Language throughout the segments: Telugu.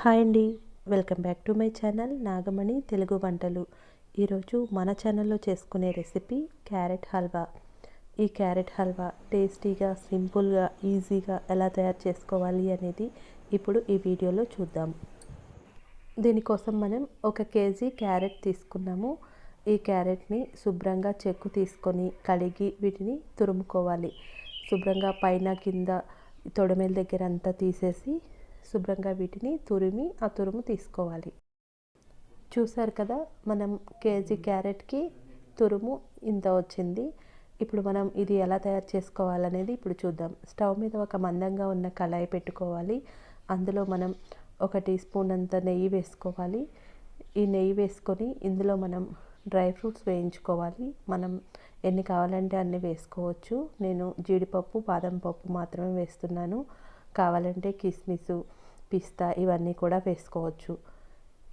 హాయ్ అండి. Welcome back to my channel Nagamani Telugu వంటలు. ఈరోజు మన ఛానల్లో చేసుకునే రెసిపీ క్యారెట్ హల్వా. ఈ క్యారెట్ హల్వా టేస్టీగా సింపుల్గా ఈజీగా ఎలా తయారు చేసుకోవాలి అనేది ఇప్పుడు ఈ వీడియోలో చూద్దాం. దీనికోసం మనం ఒక కేజీ క్యారెట్ తీసుకున్నాము. ఈ క్యారెట్ని శుభ్రంగా చెక్కు తీసుకొని కడిగి వీటిని తురుముకోవాలి. శుభ్రంగా పైన కింద తొడమేల దగ్గర అంతా తీసేసి శుభ్రంగా వీటిని తురిమి ఆ తురుము తీసుకోవాలి. చూసారు కదా మనం కేజీ క్యారెట్కి తురుము ఇంత వచ్చింది. ఇప్పుడు మనం ఇది ఎలా తయారు చేసుకోవాలనేది ఇప్పుడు చూద్దాం. స్టవ్ మీద ఒక మందంగా ఉన్న కళాయి పెట్టుకోవాలి. అందులో మనం ఒక టీ స్పూన్ అంత నెయ్యి వేసుకోవాలి. ఈ నెయ్యి వేసుకొని ఇందులో మనం డ్రై ఫ్రూట్స్ వేయించుకోవాలి. మనం ఎన్ని కావాలంటే అన్ని వేసుకోవచ్చు. నేను జీడిపప్పు బాదం పప్పు మాత్రమే వేస్తున్నాను. కావాలంటే కిస్మిస్ పిస్తా ఇవన్నీ కూడా వేసుకోవచ్చు.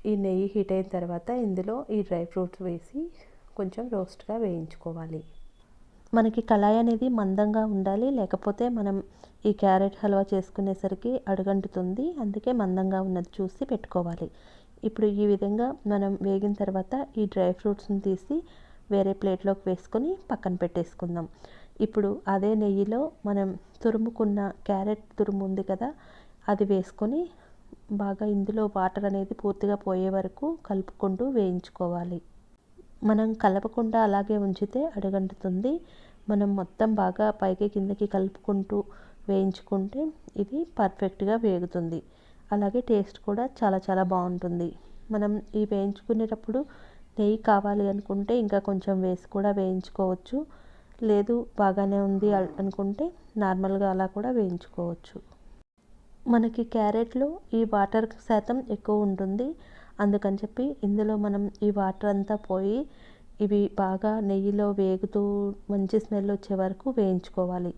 ఈ నెయ్యి హీట్ అయిన తర్వాత ఇందులో ఈ డ్రై ఫ్రూట్స్ వేసి కొంచెం రోస్ట్గా వేయించుకోవాలి. మనకి కళాయి అనేది మందంగా ఉండాలి లేకపోతే మనం ఈ క్యారెట్ హల్వా చేసుకునేసరికి అడుగంటుతుంది అందుకే మందంగా ఉన్నది చూసి పెట్టుకోవాలి. ఇప్పుడు ఈ విధంగా మనం వేగిన తర్వాత ఈ డ్రై ఫ్రూట్స్ని తీసి వేరే ప్లేట్లోకి వేసుకొని పక్కన పెట్టేసుకుందాం. ఇప్పుడు అదే నెయ్యిలో మనం తురుముకున్న క్యారెట్ తురుము ఉంది కదా అది వేసుకొని బాగా ఇందులో వాటర్ అనేది పూర్తిగా పోయే వరకు కలుపుకుంటూ వేయించుకోవాలి. మనం కలపకుండా అలాగే ఉంచితే అడుగంటుతుంది. మనం మొత్తం బాగా పైకి కిందకి కలుపుకుంటూ వేయించుకుంటే ఇది పర్ఫెక్ట్గా వేగుతుంది. అలాగే టేస్ట్ కూడా చాలా చాలా బాగుంటుంది. మనం ఈ వేయించుకునేటప్పుడు నెయ్యి కావాలి అనుకుంటే ఇంకా కొంచెం వేసి కూడా వేయించుకోవచ్చు. లేదు బాగానే ఉంది అనుకుంటే నార్మల్గా అలా కూడా వేయించుకోవచ్చు. మనకి క్యారెట్లో ఈ వాటర్ శాతం ఎక్కువ ఉంటుంది. అందుకని చెప్పి ఇందులో మనం ఈ వాటర్ అంతా పోయి ఇవి బాగా నెయ్యిలో వేగుతూ మంచి స్మెల్ వచ్చే వరకు వేయించుకోవాలి.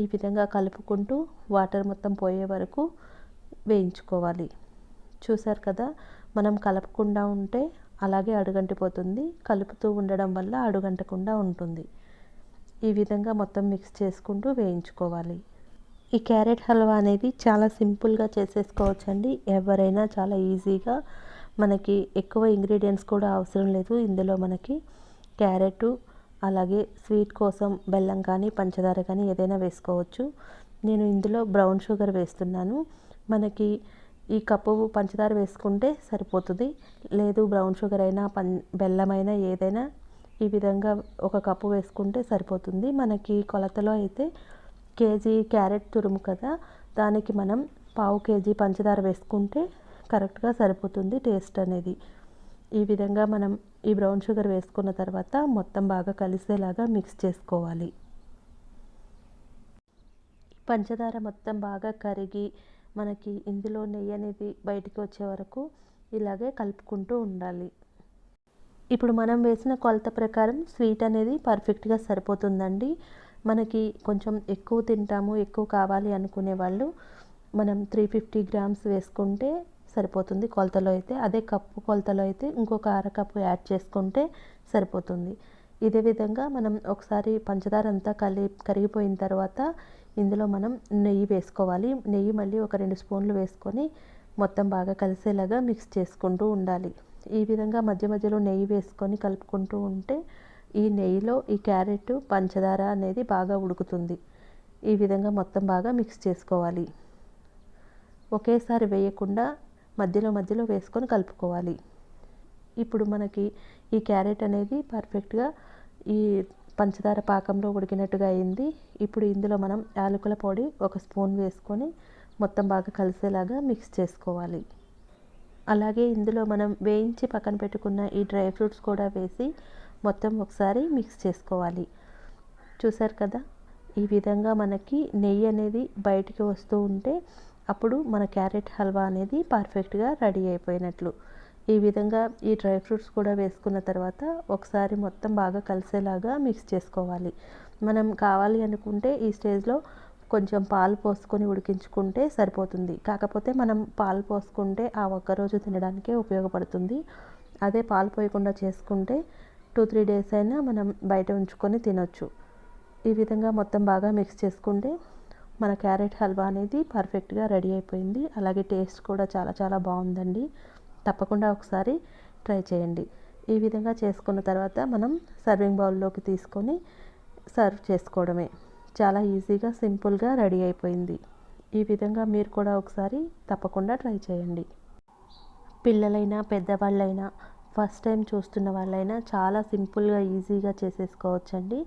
ఈ విధంగా కలుపుకుంటూ వాటర్ మొత్తం పోయే వరకు వేయించుకోవాలి. చూసారు కదా మనం కలపకుండా ఉంటే అలాగే అడుగంటిపోతుంది. కలుపుతూ ఉండడం వల్ల అడుగంటకుండా ఉంటుంది. ఈ విధంగా మొత్తం మిక్స్ చేసుకుంటూ వేయించుకోవాలి. ఈ క్యారెట్ హల్వా అనేది చాలా సింపుల్గా చేసేసుకోవచ్చండి. ఎవరైనా చాలా ఈజీగా మనకి ఎక్కువ ఇంగ్రీడియంట్స్ కూడా అవసరం లేదు. ఇందులో మనకి క్యారెట్ అలాగే స్వీట్ కోసం బెల్లం కానీ పంచదార కానీ ఏదైనా వేసుకోవచ్చు. నేను ఇందులో బ్రౌన్ షుగర్ వేస్తున్నాను. మనకి ఈ కప్పు పంచదార వేసుకుంటే సరిపోతుంది. లేదు బ్రౌన్ షుగర్ అయినా పం బెల్లం అయినా ఏదైనా ఈ విధంగా ఒక కప్పు వేసుకుంటే సరిపోతుంది. మనకి కొలతలో అయితే కేజీ క్యారెట్ తురుము కదా దానికి మనం పావు కేజీ పంచదార వేసుకుంటే కరెక్ట్గా సరిపోతుంది టేస్ట్ అనేది. ఈ విధంగా మనం ఈ బ్రౌన్ షుగర్ వేసుకున్న తర్వాత మొత్తం బాగా కలిసేలాగా మిక్స్ చేసుకోవాలి. పంచదార మొత్తం బాగా కరిగి మనకి ఇందులో నెయ్యి అనేది బయటికి వచ్చే వరకు ఇలాగే కలుపుకుంటూ ఉండాలి. ఇప్పుడు మనం వేసిన కొలత ప్రకారం స్వీట్ అనేది పర్ఫెక్ట్గా సరిపోతుందండి. మనకి కొంచెం ఎక్కువ తింటాము ఎక్కువ కావాలి అనుకునే వాళ్ళు మనం త్రీ ఫిఫ్టీ గ్రామ్స్ వేసుకుంటే సరిపోతుంది కొలతలో అయితే. అదే కప్పు కొలతలో అయితే ఇంకొక అర కప్పు యాడ్ చేసుకుంటే సరిపోతుంది. ఇదే విధంగా మనం ఒకసారి పంచదార అంతా కలి కరిగిపోయిన తర్వాత ఇందులో మనం నెయ్యి వేసుకోవాలి. నెయ్యి మళ్ళీ ఒక రెండు స్పూన్లు వేసుకొని మొత్తం బాగా కలిసేలాగా మిక్స్ చేసుకుంటూ ఉండాలి. ఈ విధంగా మధ్య మధ్యలో నెయ్యి వేసుకొని కలుపుకుంటూ ఉంటే ఈ నెయ్యిలో ఈ క్యారెట్ పంచదార అనేది బాగా ఉడుకుతుంది. ఈ విధంగా మొత్తం బాగా మిక్స్ చేసుకోవాలి. ఒకేసారి వేయకుండా మధ్యలో మధ్యలో వేసుకొని కలుపుకోవాలి. ఇప్పుడు మనకి ఈ క్యారెట్ అనేది పర్ఫెక్ట్గా ఈ పంచదార పాకంలో ఉడికినట్టుగా అయింది. ఇప్పుడు ఇందులో మనం యాలకుల పొడి ఒక స్పూన్ వేసుకొని మొత్తం బాగా కలిసేలాగా మిక్స్ చేసుకోవాలి. అలాగే ఇందులో మనం వేయించి పక్కన పెట్టుకున్న ఈ డ్రై ఫ్రూట్స్ కూడా వేసి మొత్తం ఒకసారి మిక్స్ చేసుకోవాలి. చూసారు కదా? ఈ విధంగా మనకి నెయ్యి అనేది బయటికి వస్తూ ఉంటే అప్పుడు మన క్యారెట్ హల్వా అనేది పర్ఫెక్ట్గా రెడీ అయిపోయినట్లు. ఈ విధంగా ఈ డ్రై ఫ్రూట్స్ కూడా వేసుకున్న తర్వాత ఒకసారి మొత్తం బాగా కలిసేలాగా మిక్స్ చేసుకోవాలి. మనం కావాలి అనుకుంటే ఈ స్టేజ్లో కొంచెం పాలు పోసుకొని ఉడికించుకుంటే సరిపోతుంది. కాకపోతే మనం పాలు పోసుకుంటే ఆ ఒక్కరోజు తినడానికే ఉపయోగపడుతుంది. అదే పాలు పోయకుండా చేసుకుంటే టూ త్రీ డేస్ అయినా మనం బయట ఉంచుకొని తినొచ్చు. ఈ విధంగా మొత్తం బాగా మిక్స్ చేసుకుంటే మన క్యారెట్ హల్వా అనేది పర్ఫెక్ట్గా రెడీ అయిపోయింది. అలాగే టేస్ట్ కూడా చాలా చాలా బాగుందండి. తప్పకుండా ఒకసారి ట్రై చేయండి. ఈ విధంగా చేసుకున్న తర్వాత మనం సర్వింగ్ బౌల్లోకి తీసుకొని సర్వ్ చేసుకోవడమే. చాలా ఈజీగా సింపుల్గా రెడీ అయిపోయింది. ఈ విధంగా మీరు కూడా ఒకసారి తప్పకుండా ట్రై చేయండి. పిల్లలైనా పెద్దవాళ్ళైనా ఫస్ట్ టైం చూస్తున్న వాళ్ళైనా చాలా సింపుల్గా ఈజీగా చేసేసుకోవచ్చండి.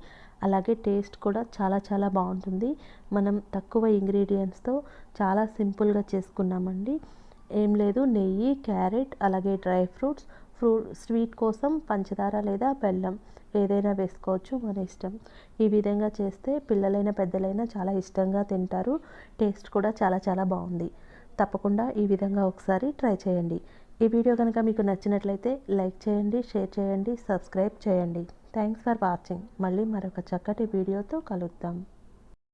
అలాగే టేస్ట్ కూడా చాలా చాలా బాగుంటుంది. మనం తక్కువ ఇంగ్రీడియంట్స్తో చాలా సింపుల్గా చేసుకున్నామండి. ఏం లేదు నెయ్యి క్యారెట్ అలాగే డ్రై ఫ్రూట్స్ ఫ్రూట్ స్వీట్ కోసం పంచదార లేదా బెల్లం ఏదైనా వేసుకోవచ్చు మన ఇష్టం. ఈ విధంగా చేస్తే పిల్లలైనా పెద్దలైనా చాలా ఇష్టంగా తింటారు. టేస్ట్ కూడా చాలా చాలా బాగుంది. తప్పకుండా ఈ విధంగా ఒకసారి ట్రై చేయండి. ఈ వీడియో కనుక మీకు నచ్చినట్లయితే లైక్ చేయండి షేర్ చేయండి సబ్స్క్రైబ్ చేయండి. థ్యాంక్స్ ఫర్ వాచింగ్ మళ్ళీ మరొక చక్కటి వీడియోతో కలుద్దాం.